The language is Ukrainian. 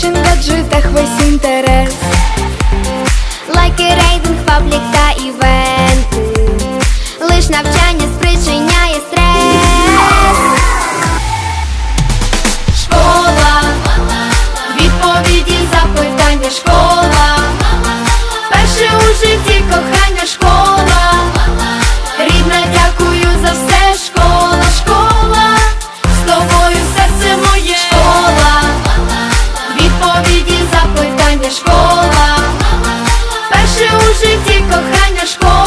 В фешн весь інтерес. Лайки, школа, перше у житті кохання школа.